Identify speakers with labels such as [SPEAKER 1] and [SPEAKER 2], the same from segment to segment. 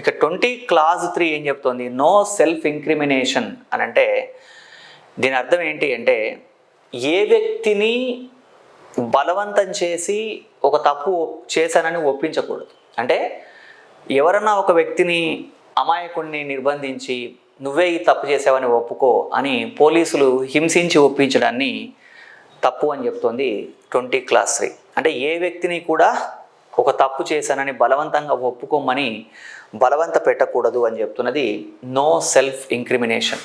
[SPEAKER 1] ఇక twenty clause three ఏం చెప్తోంది? నో సెల్ఫ్ ఇంక్రిమినేషన్ అని అంటే దీని అర్థం ఏంటి అంటే ఏ వ్యక్తిని బలవంతం చేసి ఒక తప్పు చేశానని ఒప్పించకూడదు. అంటే ఎవరన్నా ఒక వ్యక్తిని అమాయకుడిని నిర్బంధించి నువ్వే ఈ తప్పు చేసావని ఒప్పుకో అని పోలీసులు హింసించి ఒప్పించడాన్ని తప్పు అని చెప్తోంది ట్వంటీ క్లాస్ త్రీ. అంటే ఏ వ్యక్తిని కూడా ఒక తప్పు చేశానని బలవంతంగా ఒప్పుకోమని బలవంత పెట్టకూడదు అని చెప్తున్నది నో సెల్ఫ్ ఇంక్రిమినేషన్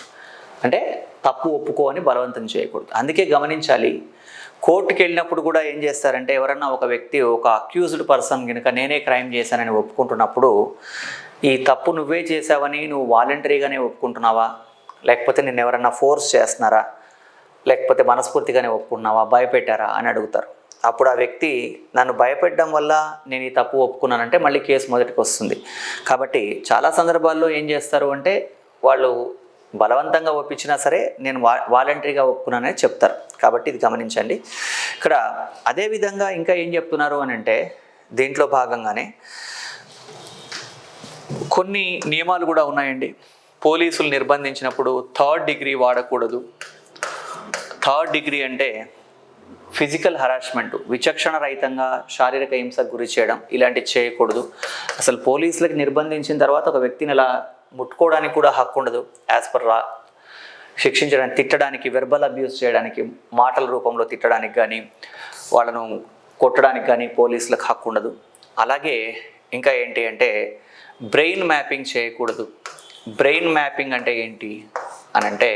[SPEAKER 1] అంటే తప్పు ఒప్పుకో అని బలవంతం చేయకూడదు. అందుకే గమనించాలి కోర్టుకి వెళ్ళినప్పుడు కూడా ఏం చేస్తారంటే ఎవరన్నా ఒక వ్యక్తి ఒక అక్యూజ్డ్ పర్సన్ కనుక నేనే క్రైమ్ చేశానని ఒప్పుకుంటున్నప్పుడు ఈ తప్పు నువ్వే చేసావని నువ్వు వాలంటరీగానే ఒప్పుకుంటున్నావా? లేకపోతే నేను ఎవరన్నా ఫోర్స్ చేస్తున్నారా? లేకపోతే మనస్ఫూర్తిగానే ఒప్పుకున్నావా? భయపెట్టారా? అని అడుగుతారు. అప్పుడు ఆ వ్యక్తి నన్ను భయపెట్టడం వల్ల నేను ఈ తప్పు ఒప్పుకున్నానంటే మళ్ళీ కేసు మొదటికి వస్తుంది కాబట్టి చాలా సందర్భాల్లో ఏం చేస్తారు అంటే వాళ్ళు బలవంతంగా ఒప్పించినా సరే నేను వా వాలంటరీగా ఒప్పుకున్నానని చెప్తారు. కాబట్టి ఇది గమనించండి. ఇక్కడ అదేవిధంగా ఇంకా ఏం చెప్తున్నారు అని అంటే దీంట్లో భాగంగానే కొన్ని నియమాలు కూడా ఉన్నాయండి. పోలీసులు నిర్బంధించినప్పుడు థర్డ్ డిగ్రీ వాడకూడదు. థర్డ్ డిగ్రీ అంటే ఫిజికల్ హరాస్మెంట్ విచక్షణ రహితంగా శారీరక హింసకు గురి చేయడం ఇలాంటివి చేయకూడదు. అసలు పోలీసులకు నిర్బంధించిన తర్వాత ఒక వ్యక్తిని ఇలా ముట్టుకోవడానికి కూడా హక్కు ఉండదు. యాజ్ పర్ లా శిక్షించడానికి తిట్టడానికి వెర్బల్ అబ్యూస్ చేయడానికి మాటల రూపంలో తిట్టడానికి కానీ వాళ్ళను కొట్టడానికి కానీ పోలీసులకు హక్కు ఉండదు. అలాగే ఇంకా ఏంటి అంటే బ్రెయిన్ మ్యాపింగ్ చేయకూడదు. బ్రెయిన్ మ్యాపింగ్ అంటే ఏంటి అని అంటే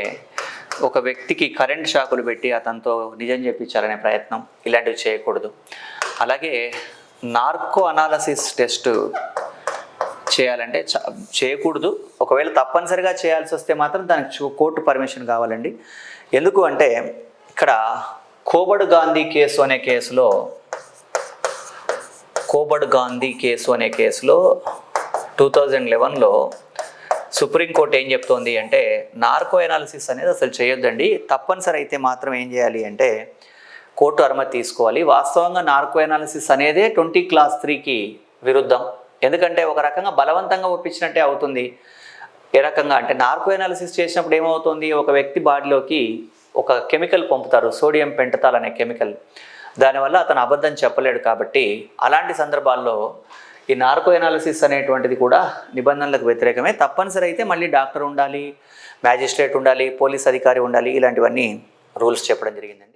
[SPEAKER 1] ఒక వ్యక్తికి కరెంట్ షాకులు పెట్టి అతనితో నిజం చెప్పించాలనే ప్రయత్నం ఇలాంటివి చేయకూడదు. అలాగే నార్కో అనాలసిస్ టెస్ట్ చేయాలంటే చేయకూడదు. ఒకవేళ తప్పనిసరిగా చేయాల్సి వస్తే మాత్రం దానికి చూ- కోర్టు పర్మిషన్ కావాలండి. ఎందుకు అంటే ఇక్కడ కోబడ్ గాంధీ కేసు అనే కేసులో కోబడ్ గాంధీ కేసు అనే కేసులో టూ థౌజండ్ లెవెన్లో సుప్రీంకోర్టు ఏం చెప్తోంది అంటే నార్కో ఎనాలిసిస్ అనేది అసలు చేయొద్దండి. తప్పనిసరి అయితే మాత్రం ఏం చేయాలి అంటే కోర్టు అనుమతి తీసుకోవాలి. వాస్తవంగా నార్కో ఎనాలిసిస్ అనేదే ట్వంటీ క్లాస్ త్రీకి విరుద్ధం. ఎందుకంటే ఒక రకంగా బలవంతంగా ఒప్పించినట్టే అవుతుంది. ఏ రకంగా అంటే నార్కో ఎనాలిసిస్ చేసినప్పుడు ఏమవుతుంది? ఒక వ్యక్తి బాడీలోకి ఒక కెమికల్ పంపుతారు సోడియం పెంటతాల్ అనే కెమికల్. దానివల్ల అతను అబద్ధం చెప్పలేడు కాబట్టి అలాంటి సందర్భాల్లో ఈ నార్కో ఎనాలిసిస్ అనేటువంటిది కూడా నిబంధనలకు వ్యతిరేకమే. తప్పనిసరి అయితే మళ్ళీ డాక్టర్ ఉండాలి మ్యాజిస్ట్రేట్ ఉండాలి పోలీస్ అధికారి ఉండాలి ఇలాంటివన్నీ రూల్స్ చెప్పడం జరిగిందండి.